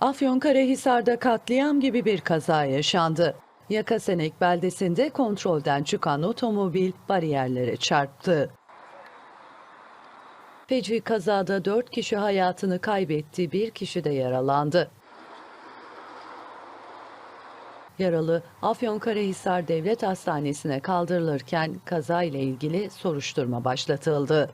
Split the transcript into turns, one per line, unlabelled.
Afyonkarahisar'da katliam gibi bir kaza yaşandı. Yakasenek beldesinde kontrolden çıkan otomobil bariyerlere çarptı. Feci kazada 4 kişi hayatını kaybetti, bir kişi de yaralandı. Yaralı Afyonkarahisar Devlet Hastanesi'ne kaldırılırken kaza ile ilgili soruşturma başlatıldı.